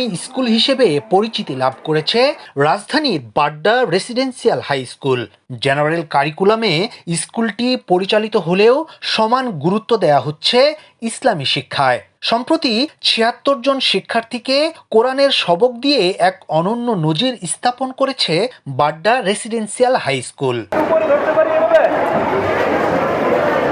ইসলামী school হিসেবে পরিচিতি লাভ করেছে রাজধানীর Badda residential high school. General কারিকুলামে স্কুলটি পরিচালিত হলেও সমান গুরুত্ব দেয়া হচ্ছে ইসলামী শিক্ষায়। সম্প্রতি ছিয়াত্তর জন শিক্ষার্থীকে কোরআনের সবক দিয়ে এক অনন্য নজির স্থাপন করেছে বাড্ডা রেসিডেন্সিয়াল হাই স্কুল।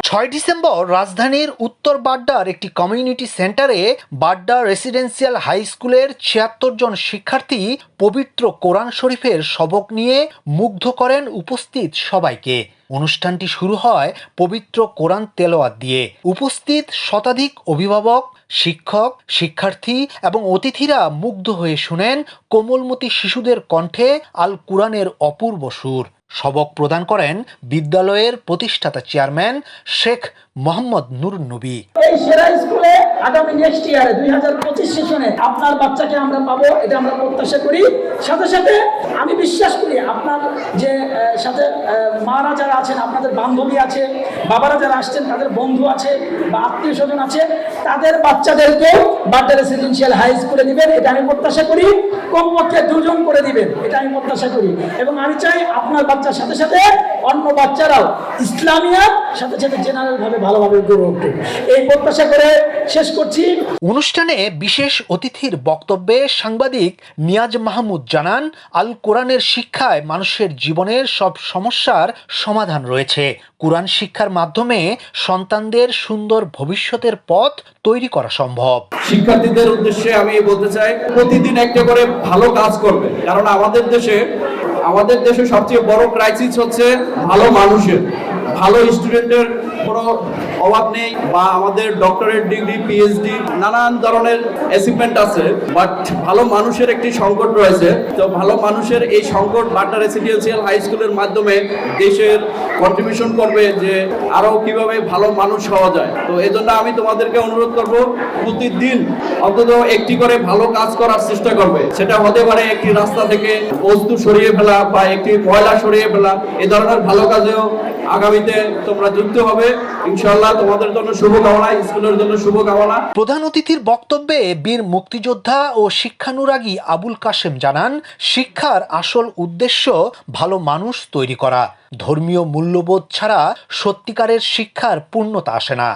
ছয় ডিসেম্বর রাজধানীর উত্তর বাড্ডার একটি কমিউনিটি সেন্টারে বাড্ডা রেসিডেন্সিয়াল হাই স্কুলের ছিয়াত্তর জন শিক্ষার্থী পবিত্র কোরআন শরীফের সবক নিয়ে মুগ্ধ করেন উপস্থিত সবাইকে। অনুষ্ঠানটি শুরু হয় পবিত্র কোরআন তেলোয়াত দিয়ে। উপস্থিত শতাধিক অভিভাবক, শিক্ষক, শিক্ষার্থী এবং অতিথিরা মুগ্ধ হয়ে শুনেন কোমলমতি শিশুদের কণ্ঠে আল কুরআনের অপূর্ব সুর। সবক প্রদান করেন বিদ্যালয়ের প্রতিষ্ঠাতা চেয়ারম্যান শেখ মোহাম্মদ নুর নবী। এই সেরা স্কুলে আগামী নেক্সট ইয়ারে দুই হাজার পঁচিশ সেশনে আপনার বাচ্চাকে আমরা পাবো, এটা আমরা প্রত্যাশা করি। সাথে সাথে আমি বিশ্বাস করি আপনার যে সাথে মারা যারা আছেন, আপনাদের বান্ধবী আছে, বাবারা যারা আসছেন, তাদের বন্ধু আছে বা আত্মীয় স্বজন আছে, তাদের বাচ্চাদেরকেও বাড্ডা রেসিডেন্সিয়াল হাই স্কুলে দিবেন, এটা আমি প্রত্যাশা করি। কমপক্ষে দুজন করে দিবেন, এটা আমি প্রত্যাশা করি। এবং আমি চাই আপনার বাচ্চার সাথে সাথে অন্য বাচ্চারাও ইসলামিয়ার সাথে সাথে জেনারেল ভাবে ভালোভাবে গড়ে উঠবে এই প্রত্যাশা করে শেষ করছি। অনুষ্ঠানে বিশেষ অতিথির বক্তব্যে সাংবাদিক নিয়াজ মাহমুদ জানান আল কোরআনের শিক্ষায় মানুষের জীবনের সব সমস্যার সমাধান রয়েছে। কোরআন শিক্ষার মাধ্যমে সন্তানদের সুন্দর ভবিষ্যতের পথ তৈরি করা সম্ভব। শিক্ষার্থীদের উদ্দেশ্যে আমি বলতে চাই প্রতিদিন একটা করে ভালো কাজ করবে কারণ আমাদের দেশে আমাদের দেশে সবচেয়ে বড় ক্রাইসিস হচ্ছে ভালো মানুষের, ভালো স্টুডেন্টের কোনো অভাব নেই বা আমাদের ডক্টরেট ডিগ্রি পিএইচডি নানান ধরনের অ্যাচিভমেন্ট আছে বাট ভালো মানুষের একটি সংকট রয়েছে। তো ভালো মানুষের এই সংকট বাটা রেসিডেন্সিয়াল হাই স্কুলের মাধ্যমে দেশের কন্ট্রিবিউশন করবে যে আরও কীভাবে ভালো মানুষ হওয়া যায়। তো এই জন্য আমি তোমাদেরকে অনুরোধ করব, প্রতিদিন অন্তত একটি করে ভালো কাজ করার চেষ্টা করবে। সেটা হতে পারে একটি রাস্তা থেকে বস্তু সরিয়ে ফেলা বা একটি ময়লা সরিয়ে ফেলা, এ ধরনের ভালো কাজেও আগামীতে তোমরা যুক্ত হবে। ইনশাল্লাহ তোমাদের জন্য শুভকামনা, স্কুলের জন্য শুভকামনা। প্রধান অতিথির বক্তব্যে বীর মুক্তিযোদ্ধা ও শিক্ষানুরাগী আবুল কাশেম জানান, শিক্ষার আসল উদ্দেশ্য ভালো মানুষ তৈরি করা। ধর্মীয় মূল্যবোধ ছাড়া সত্যিকারের শিক্ষার পূর্ণতা আসে না।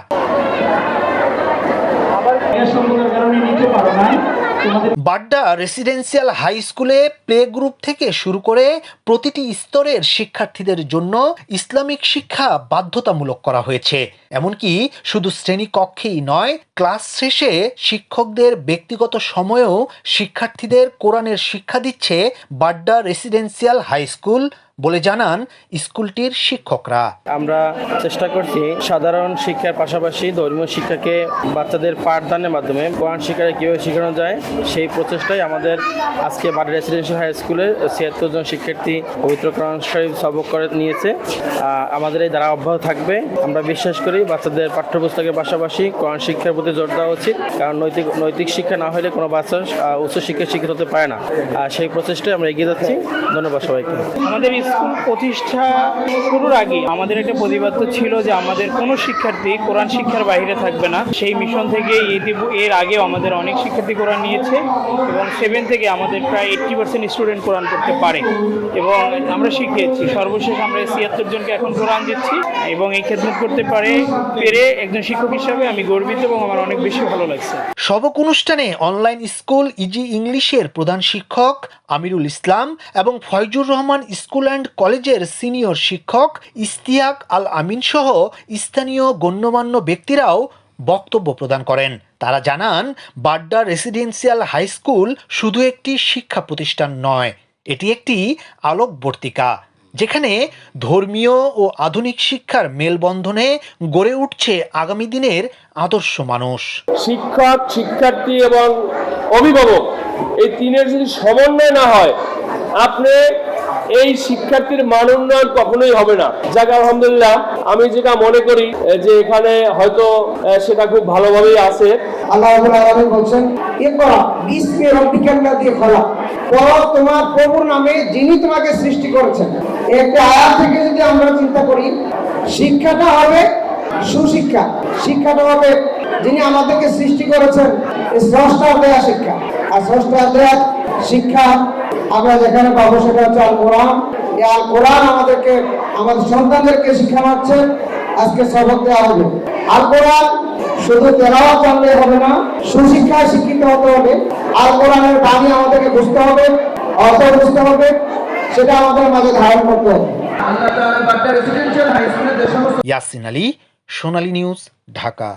বাড্ডা রেসিডেন্সিয়াল হাই স্কুলে প্লে গ্রুপ থেকে শুরু করে প্রতিটি স্তরের শিক্ষার্থীদের জন্য ইসলামিক শিক্ষা বাধ্যতামূলক করা হয়েছে। এমনকি শুধু শ্রেণীকক্ষেই নয় ক্লাস শেষে শিক্ষকদের ব্যক্তিগত সময়েও শিক্ষার্থীদের কোরআনের শিক্ষা দিচ্ছে বাড্ডা রেসিডেন্সিয়াল হাই স্কুল বলে জানান স্কুলটির শিক্ষকরা। আমরা চেষ্টা করছি সাধারণ শিক্ষার পাশাপাশি ধর্মীয় শিক্ষাকে বাচ্চাদের পাঠদানের মাধ্যমে কোরআন শিক্ষাকে কীভাবে শেখানো যায় সেই প্রচেষ্টাই আমাদের আজকে বাড়ি রেসিডেন্সিয়াল হাই স্কুলের ছিয়াত্তর জন শিক্ষার্থী পবিত্র কোরআন শরীফ সবক করে নিয়েছে। আমাদের এই দ্বারা অব্যাহত থাকবে। আমরা বিশ্বাস করি বাচ্চাদের পাঠ্যপুস্তকের পাশাপাশি কোরআন শিক্ষার প্রতি জোর দেওয়া উচিত কারণ নৈতিক নৈতিক শিক্ষা না হলে কোনো বাচ্চা উচ্চ শিক্ষায় শিক্ষিত হতে পারে না। আর সেই প্রচেষ্টায় আমরা এগিয়ে যাচ্ছি। ধন্যবাদ সবাইকে। আমাদের স্কুল প্রতিষ্ঠা শুরুর আগে আমাদের একটা প্রতিবাদ্য ছিল যে আমাদের কোনো শিক্ষার্থী কোরআন শিক্ষার বাইরে থাকবে না। সেই মিশন থেকে এর আগেও আমাদের অনেক শিক্ষার্থী কোরআন নিয়েছে এবং সেভেন থেকে আমাদের প্রায় এইট্টি পার্সেন্ট স্টুডেন্ট কোরআন করতে পারে এবং আমরা শিখিয়েছি। সর্বশেষ আমরা ছিয়াত্তর জনকে এখন কোরআন দিচ্ছি এবং এই খেদমত করতে পারে, পেরে একজন শিক্ষক হিসাবে আমি গর্বিত এবং আমার অনেক বেশি ভালো লাগছে। সবক অনুষ্ঠানে অনলাইন স্কুল, ইজি ইংলিশের প্রধান শিক্ষক আমিরুল ইসলাম এবং ফয়জুর রহমান স্কুল অ্যান্ড কলেজের সিনিয়র শিক্ষক ইস্তিয়াক আল আমিন সহ স্থানীয় গণ্যমান্য ব্যক্তিরাও বক্তব্য প্রদান করেন। তারা জানান, বাড্ডা রেসিডেন্সিয়াল হাই স্কুল শুধু একটি শিক্ষা প্রতিষ্ঠান নয়, এটি একটি আলোকবর্তিকা, যেখানে ধর্মীয় ও আধুনিক শিক্ষার মেলবন্ধনে গড়ে উঠছে আগামী দিনের আদর্শ মানুষ। শিক্ষক, শিক্ষার্থী এবং অভিভাবক, এই তিনের যদি সমন্বয় না হয়, আপনি এই শিক্ষার্থীর মান উন্নয়ন কখনোই হবে না। যাক, আলহামদুলিল্লাহ, আমি যেটা মনে করি যে এখানে হয়তো সেটা খুব ভালোভাবেই আছে। আল্লাহ বলছেন যিনি তোমাকে সৃষ্টি করেছেন। যদি আমরা চিন্তা করি, শিক্ষাটা হবে সুশিক্ষা। শিক্ষাটা যিনি আমাদেরকে সৃষ্টি করেছেন শিক্ষা। আর শিক্ষা আমরা যেখানে পাবো সেটা হচ্ছে আল কোরআন এই আল কোরআন আমাদেরকে আমাদের সন্তানদেরকে শিক্ষা মারছে আজকে সবক দেওয়া হবে। আল কোরআন শুধু তেলাওয়াত জানলে হবে না সুশিক্ষায় শিক্ষিত হতে হবে। আল কোরআনের বাণী আমাদেরকে বুঝতে হবে অর্থ বুঝতে হবে সেটা আমাদের মাঝে ধারণ করতে হবে। ইয়াসিন আলী সোনালী নিউজ ঢাকা।